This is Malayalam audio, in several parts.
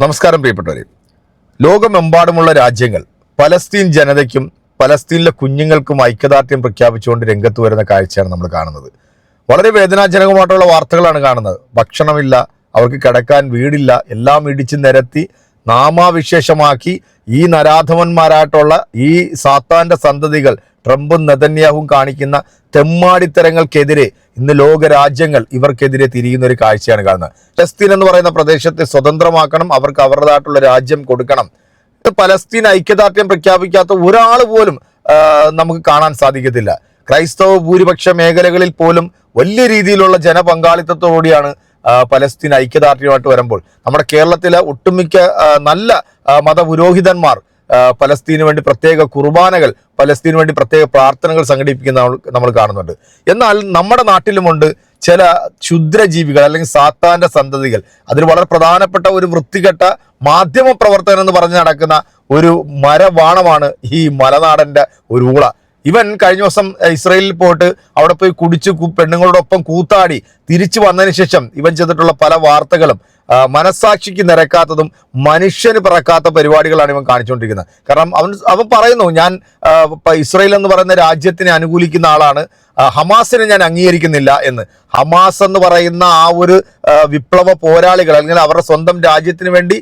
നമസ്കാരം പ്രിയപ്പെട്ടവരെ. ലോകമെമ്പാടുമുള്ള രാജ്യങ്ങൾ പലസ്തീൻ ജനതയ്ക്കും പലസ്തീനിലെ കുഞ്ഞുങ്ങൾക്കും ഐക്യദാർഢ്യം പ്രഖ്യാപിച്ചുകൊണ്ട് രംഗത്ത് വരുന്ന കാഴ്ചയാണ് നമ്മൾ കാണുന്നത്. വളരെ വേദനാജനകമായിട്ടുള്ള വാർത്തകളാണ് കാണുന്നത്. ഭക്ഷണമില്ല അവർക്ക് കിടക്കാൻ വീടില്ല എല്ലാം ഇടിച്ചു നിരത്തി നാമാവിശേഷമാക്കി ഈ നരാധവന്മാരായിട്ടുള്ള ഈ സാത്താന്റെ സന്തതികൾ ട്രംപും നെതന്യാഹും കാണിക്കുന്ന തെമ്മാടിത്തരങ്ങൾക്കെതിരെ ഇന്ന് ലോകരാജ്യങ്ങൾ ഇവർക്കെതിരെ തിരിയുന്ന ഒരു കാഴ്ചയാണ് കാണുന്നത്. ഫലസ്തീൻ എന്ന് പറയുന്ന പ്രദേശത്തെ സ്വതന്ത്രമാക്കണം അവർക്ക് അവരുടേതായിട്ടുള്ള രാജ്യം കൊടുക്കണം. പലസ്തീൻ ഐക്യദാർഢ്യം പ്രഖ്യാപിക്കാത്ത ഒരാൾ പോലും നമുക്ക് കാണാൻ സാധിക്കത്തില്ല. ക്രൈസ്തവ ഭൂരിപക്ഷ മേഖലകളിൽ പോലും വലിയ രീതിയിലുള്ള ജനപങ്കാളിത്തത്തോടുകൂടിയാണ് പലസ്തീൻ ഐക്യദാർഢ്യമായിട്ട് വരുമ്പോൾ. നമ്മുടെ കേരളത്തിലെ ഒട്ടുമിക്ക നല്ല മതപുരോഹിതന്മാർ പലസ്തീനു വേണ്ടി പ്രത്യേക കുർബാനകൾ പലസ്തീന് വേണ്ടി പ്രത്യേക പ്രാർത്ഥനകൾ സംഘടിപ്പിക്കുന്ന നമ്മൾ- കാണുന്നുണ്ട്. എന്നാൽ നമ്മുടെ നാട്ടിലുമുണ്ട് ചില ക്ഷുദ്രജീവികൾ അല്ലെങ്കിൽ സാത്താന്റെ സന്തതികൾ. അതിൽ വളരെ പ്രധാനപ്പെട്ട ഒരു വൃത്തികെട്ട മാധ്യമ പ്രവർത്തകൻ എന്ന് പറഞ്ഞ് നടക്കുന്ന ഒരു മരവാണമാണ് ഈ മലനാടന്റെ ഒരു ഊള. ഇവൻ കഴിഞ്ഞ ദിവസം ഇസ്രയേലിൽ പോയിട്ട് അവിടെ പോയി കുടിച്ച് പെണ്ണുങ്ങളോടൊപ്പം കൂത്താടി തിരിച്ചു വന്നതിന് ശേഷം ഇവൻ ചെയ്തിട്ടുള്ള പല വാർത്തകളും മനസ്സാക്ഷിക്ക് നിരക്കാത്തതും മനുഷ്യന് പിറക്കാത്ത പരിപാടികളാണ് ഇവൻ കാണിച്ചുകൊണ്ടിരിക്കുന്നത്. കാരണം അവൻ അവൻ പറയുന്നു ഞാൻ ഇസ്രയേൽ എന്ന് പറയുന്ന രാജ്യത്തിനെ അനുകൂലിക്കുന്ന ആളാണ്. ഹമാസിനെ ഞാൻ അംഗീകരിക്കുന്നില്ല എന്ന്. ഹമാസ് എന്ന് പറയുന്ന ആ ഒരു വിപ്ലവ പോരാളികൾ അല്ലെങ്കിൽ അവരുടെ സ്വന്തം രാജ്യത്തിന് വേണ്ടി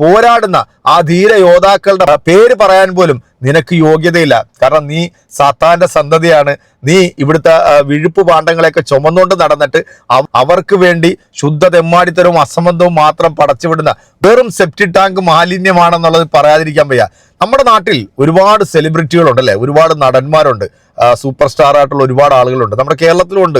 പോരാടുന്ന ആ ധീര യോദ്ധാക്കളുടെ പേര് പറയാൻ പോലും നിനക്ക് യോഗ്യതയില്ല. കാരണം നീ സാത്താന്റെ സന്തതിയാണ്. നീ ഇവിടുത്തെ വിഴുപ്പ് പാണ്ഡങ്ങളെയൊക്കെ ചുമന്നുകൊണ്ട് നടന്നിട്ട് അവർക്ക് വേണ്ടി ശുദ്ധ തെമ്മാടിത്തരവും അസംബന്ധവും മാത്രം പടച്ചുവിടുന്ന വെറും സെപ്റ്റി ടാങ്ക് മാലിന്യമാണെന്നുള്ളത് പറയാതിരിക്കാൻ വയ്യ. നമ്മുടെ നാട്ടിൽ ഒരുപാട് സെലിബ്രിറ്റികളുണ്ട് അല്ലേ ഒരുപാട് നടന്മാരുണ്ട്. സൂപ്പർ സ്റ്റാർ ആയിട്ടുള്ള ഒരുപാട് ആളുകളുണ്ട്. നമ്മുടെ കേരളത്തിലുണ്ട്.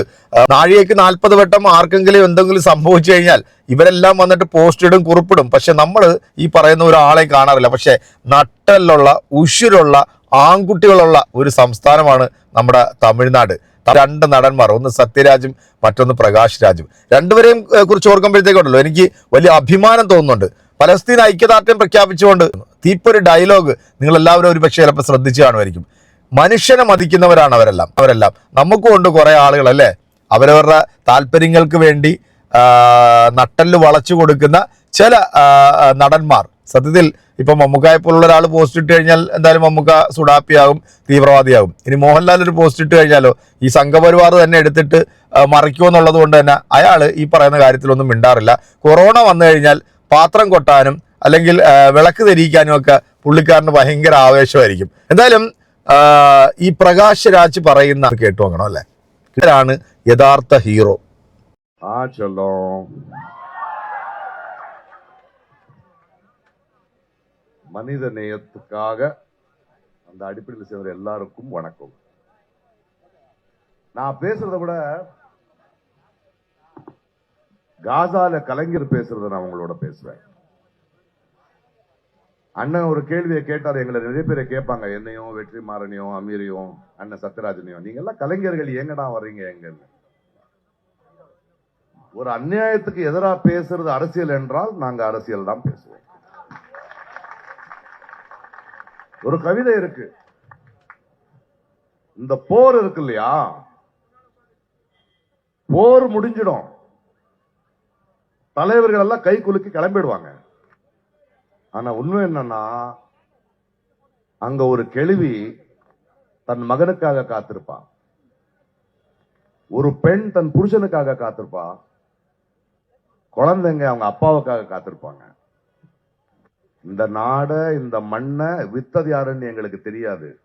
നാഴികയ്ക്ക് നാൽപ്പത് വട്ടം ആർക്കെങ്കിലും എന്തെങ്കിലും സംഭവിച്ചു കഴിഞ്ഞാൽ ഇവരെല്ലാം വന്നിട്ട് പോസ്റ്റ് ഇടും കുറിപ്പിടും. പക്ഷെ നമ്മൾ ഈ പറയുന്ന ഒരാളെ കാണാറില്ല. പക്ഷെ നട്ടലുള്ള ഉഷിരുള്ള ആൺകുട്ടികളുള്ള ഒരു സംസ്ഥാനമാണ് നമ്മുടെ തമിഴ്നാട്. രണ്ട് നടന്മാർ ഒന്ന് സത്യരാജും മറ്റൊന്ന് പ്രകാശ് രാജും രണ്ടുപേരെയും കുറിച്ച് ഓർക്കുമ്പോഴത്തേക്കുണ്ടല്ലോ എനിക്ക് വലിയ അഭിമാനം തോന്നുന്നുണ്ട്. പലസ്തീൻ ഐക്യദാർഢ്യം പ്രഖ്യാപിച്ചുകൊണ്ട് തീപ്പൊരു ഡയലോഗ് നിങ്ങൾ എല്ലാവരും ഒരു പക്ഷേ ചിലപ്പോൾ ശ്രദ്ധിച്ചു കാണുമായിരിക്കും. മനുഷ്യനെ മതിക്കുന്നവരാണ് അവരെല്ലാം. അവരെല്ലാം. നമുക്കും ഉണ്ട് കുറേ ആളുകൾ അല്ലേ? അവരവരുടെ താല്പര്യങ്ങൾക്ക് വേണ്ടി നട്ടൽ വളച്ചു കൊടുക്കുന്ന ചില നടന്മാർ. സത്യത്തിൽ ഇപ്പം മമ്മൂക്കായെ പോലുള്ള ഒരാൾ പോസ്റ്റ് ഇട്ട് കഴിഞ്ഞാൽ എന്തായാലും മമ്മൂക്ക സുഡാപ്പിയാകും തീവ്രവാദിയാകും. ഇനി മോഹൻലാൽ ഒരു പോസ്റ്റ് ഇട്ട് കഴിഞ്ഞാലോ ഈ സംഘപരിവാർ തന്നെ എടുത്തിട്ട് മറിക്കുമെന്നുള്ളത് കൊണ്ട് തന്നെ അയാൾ ഈ പറയുന്ന കാര്യത്തിലൊന്നും മിണ്ടാറില്ല. കൊറോണ വന്നു കഴിഞ്ഞാൽ പാത്രം കൊട്ടാനും അല്ലെങ്കിൽ വിളക്ക് തെരിയിക്കാനും ഒക്കെ പുള്ളിക്കാരന് ഭയങ്കര ആവേശമായിരിക്കും. എന്തായാലും ഈ പ്രകാശ് രാജ് പറയുന്ന കേട്ടു നോക്കണം അല്ലേ? ഇവരാണ് യഥാർത്ഥ ഹീറോ ആ ചെല്ലോ மனித நேயத்துக்காக அந்த அடிப்படையில் செய்கிற எல்லாருக்கும் வணக்கம். நான் பேசுறத விட காசால கலைஞர் பேசுறத நான் உங்களோட பேசுவேன் அண்ணன் ஒரு கேள்வியை கேட்டார் எங்களை நிறைய பேரை கேட்பாங்க என்னையும் வெற்றி மாறனையும் அமீரையும் அண்ணன் சத்யராஜனையும். நீங்க எல்லாம் கலைஞர்கள் எங்கடா வர்றீங்க எங்கன்னு. ஒரு அநியாயத்துக்கு எதிராக பேசுறது அரசியல் என்றால் நாங்க அரசியல் தான் பேசுவோம். ஒரு கவிதை இருக்கு. இந்த போர் இருக்கு இல்லையா? போர் முடிஞ்சிடும். தலைவர்கள் எல்லாம் கை குலுக்கி கிளம்பிடுவாங்க. ஆனா உண்மை என்னன்னா அங்க ஒரு கேள்வி தன் மகனுக்காக காத்திருப்பா. ஒரு பெண் தன் புருஷனுக்காக காத்திருப்பா. குழந்தைங்க அவங்க அப்பாவுக்காக காத்திருப்பாங்க. இந்த நாட இந்த மண்ணை வித்தது யாருன்னு எங்களுக்கு தெரியாது.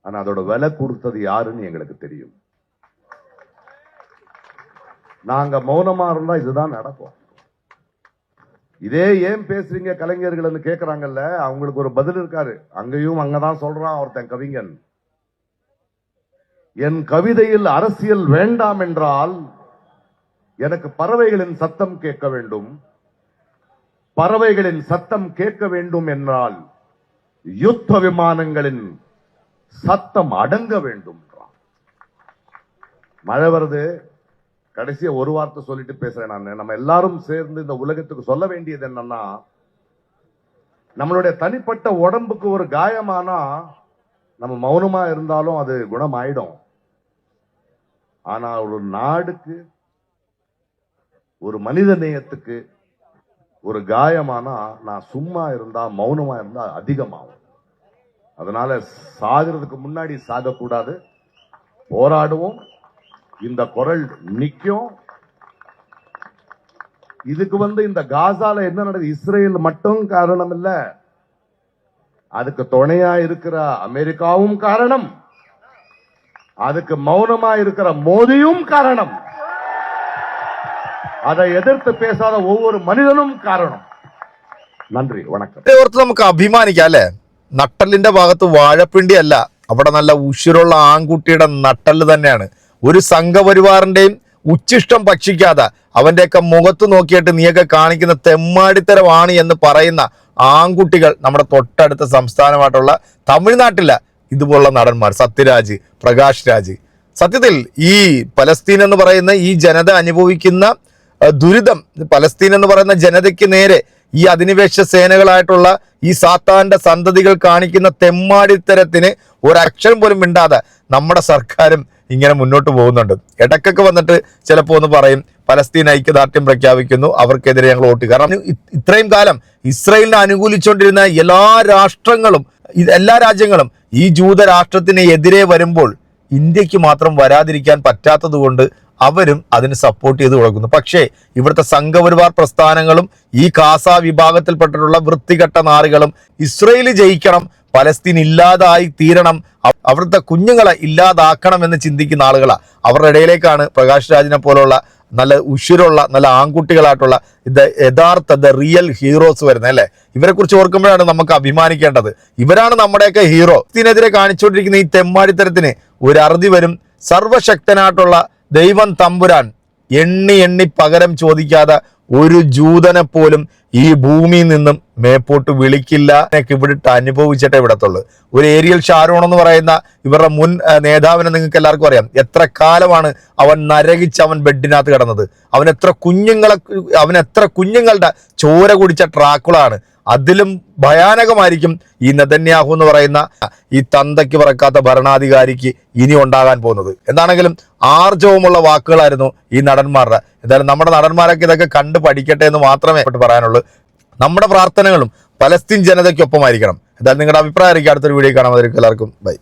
ஆனா அதோட விலை கொடுத்தது யாருன்னு எங்களுக்கு தெரியும். நாங்க மௌனமா இருந்தா இதுதான் நடக்கும். இதே ஏன் பேசுறீங்க கலைஞர்கள்னு கேக்குறாங்கல்ல அவங்களுக்கு ஒரு பதில் இருக்காரு. அங்கேயும் அங்கதான் சொல்றான் ஒருத்தன் கவிஞன். என் கவிதையில் அரசியல் வேண்டாம் என்றால் எனக்கு பறவைகளின் சத்தம் கேட்க வேண்டும். பறவைகளின் சத்தம் கேட்க வேண்டும் என்றால் யுத்த விமானங்களின் சத்தம் அடங்க வேண்டும். மழை வருது. கடைசியா ஒரு வார்த்தை சொல்லிட்டு பேசுறேன் நான். நம்ம எல்லாரும் சேர்ந்து இந்த உலகத்துக்கு சொல்ல வேண்டியது என்னன்னா நம்மளுடைய தனிப்பட்ட உடம்புக்கு ஒரு காயமானா நம்ம மௌனமா இருந்தாலும் அது குணமாயிடும். ஆனா ஒரு நாடுக்கு ஒரு மனித நேயத்துக்கு ஒரு காயமானா நான் சும்மா இருந்தா மௌனமா இருந்தா அதிகமாகும். அதனால சாகிறதுக்கு முன்னாடி சாகக்கூடாது. போராடுவோம். இந்த குரல் நிற்கும் இதுக்கு வந்து இந்த காசால என்ன நடக்குது? இஸ்ரேல் மட்டும் காரணம் இல்ல அதுக்கு துணையா இருக்கிற அமெரிக்காவும் காரணம். அதுக்கு மௌனமா இருக்கிற மோதியும் காரணம். அதை எதிர்த்து பேசாத ஒவ்வொரு மனிதனும் காரணம் നന്ദി വണക്കം ഇതേ ഓർത്ത് നമുക്ക് അഭിമാനിക്കാം അല്ലെ നട്ടലിന്റെ ഭാഗത്ത് വാഴപ്പിണ്ടി അല്ല അവിടെ നല്ല ഉശിരുള്ള ആൺകുട്ടിയുടെ നട്ടല് തന്നെയാണ് ഒരു സംഘപരിവാറിന്റെയും ഉച്ചിഷ്ടം ഭക്ഷിക്കാതെ അവന്റെയൊക്കെ മുഖത്ത് നോക്കിയിട്ട് നീയൊക്കെ കാണിക്കുന്ന തെമ്മാടിത്തരമാണ് എന്ന് പറയുന്ന ആൺകുട്ടികൾ നമ്മുടെ തൊട്ടടുത്ത സംസ്ഥാനമായിട്ടുള്ള തമിഴ്നാട്ടില ഇതുപോലുള്ള നടന്മാർ സത്യരാജ് പ്രകാശ് രാജ് സത്യത്തിൽ ഈ പലസ്തീൻ എന്ന് പറയുന്ന ഈ ജനത അനുഭവിക്കുന്ന അഹ് ദുരിതം പലസ്തീൻ എന്ന് പറയുന്ന ജനതയ്ക്ക് നേരെ ഈ അധിനിവേശ സേനകളായിട്ടുള്ള ഈ സാത്താന്റെ സന്തതികൾ കാണിക്കുന്ന തെമ്മാടിത്തരത്തിന് ഒരക്ഷരം പോലും മിണ്ടാതെ നമ്മുടെ സർക്കാരും ഇങ്ങനെ മുന്നോട്ട് പോകുന്നുണ്ട്. ഇടക്കൊക്കെ വന്നിട്ട് ചിലപ്പോൾ ഒന്ന് പറയും പലസ്തീൻ ഐക്യദാർഢ്യം പ്രഖ്യാപിക്കുന്നു അവർക്കെതിരെ ഞങ്ങൾ വോട്ട് കാരണം ഇത്രയും കാലം ഇസ്രയേലിനെ അനുകൂലിച്ചുകൊണ്ടിരുന്ന എല്ലാ രാഷ്ട്രങ്ങളും എല്ലാ രാജ്യങ്ങളും ഈ ജൂത രാഷ്ട്രത്തിന് എതിരെ വരുമ്പോൾ ഇന്ത്യയ്ക്ക് മാത്രം വരാതിരിക്കാൻ പറ്റാത്തതുകൊണ്ട് അവരും അതിന് സപ്പോർട്ട് ചെയ്ത് കൊടുക്കുന്നു. പക്ഷേ ഇവിടുത്തെ സംഘപരിവാർ പ്രസ്ഥാനങ്ങളും ഈ കാസ വിഭാഗത്തിൽപ്പെട്ടിട്ടുള്ള വൃത്തികെട്ട നാറുകളും ഇസ്രയേൽ ജയിക്കണം പലസ്തീൻ ഇല്ലാതായി തീരണം അവ- അവിടുത്തെ കുഞ്ഞുങ്ങളെ ഇല്ലാതാക്കണം എന്ന് ചിന്തിക്കുന്ന ആളുകളാണ് അവരുടെ ഇടയിലേക്കാണ് പ്രകാശ് രാജിനെ പോലുള്ള നല്ല ഉഷിരുള്ള നല്ല ആൺകുട്ടികളായിട്ടുള്ള ഇത് യഥാർത്ഥ ദ റിയൽ ഹീറോസ് വരുന്നത് അല്ലേ? ഇവരെ കുറിച്ച് ഓർക്കുമ്പോഴാണ് നമുക്ക് അഭിമാനിക്കേണ്ടത്. ഇവരാണ് നമ്മുടെയൊക്കെ ഹീറോ ഇതിനെതിരെ കാണിച്ചുകൊണ്ടിരിക്കുന്ന ഈ തെമ്മാടിത്തരത്തിന് ഒരു അറുതി വരും. സർവശക്തനായിട്ടുള്ള ദൈവം തമ്പുരാൻ. എണ്ണി എണ്ണി പകരം ചോദിക്കാതെ ഒരു ജൂതനെ പോലും ഈ ഭൂമിയിൽ നിന്നും മേപ്പോട്ട് വിളിക്കില്ല. എന്നൊക്കെ ഇവിടിട്ട് അനുഭവിച്ചിട്ടേ ഇവിടത്തുള്ളൂ ഒരു ഏരിയൽ ഷാരോൺ എന്ന് പറയുന്ന ഇവരുടെ മുൻ നേതാവിനെ നിങ്ങൾക്ക് എല്ലാവർക്കും അറിയാം. എത്ര കാലമാണ് അവൻ നരകിച്ച് അവൻ ബെഡിനകത്ത് കിടന്നത്. അവൻ എത്ര കുഞ്ഞുങ്ങളെ അവൻ എത്ര കുഞ്ഞുങ്ങളുടെ ചോര കുടിച്ച ട്രാക്കുളാണ്. അതിലും ഭയാനകമായിരിക്കും ഈ നെതന്യാഹു എന്ന് പറയുന്ന ഈ തന്തയ്ക്ക് പറക്കാത്ത ഭരണാധികാരിക്ക് ഇനി ഉണ്ടാകാൻ പോകുന്നത്. എന്താണെങ്കിലും ആർജവമുള്ള വാക്കുകളായിരുന്നു ഈ നടന്മാരുടെ. എന്തായാലും നമ്മുടെ നടന്മാരൊക്കെ ഇതൊക്കെ കണ്ട് പഠിക്കട്ടെ എന്ന് മാത്രമേ പറയാനുള്ളൂ. നമ്മുടെ പ്രാർത്ഥനകളും പലസ്തീൻ ജനതയ്ക്കൊപ്പമായിരിക്കണം. എന്തായാലും നിങ്ങളുടെ അഭിപ്രായം ആയിരിക്കും അടുത്തൊരു വീഡിയോ കാണാൻ എല്ലാവർക്കും. ബൈ.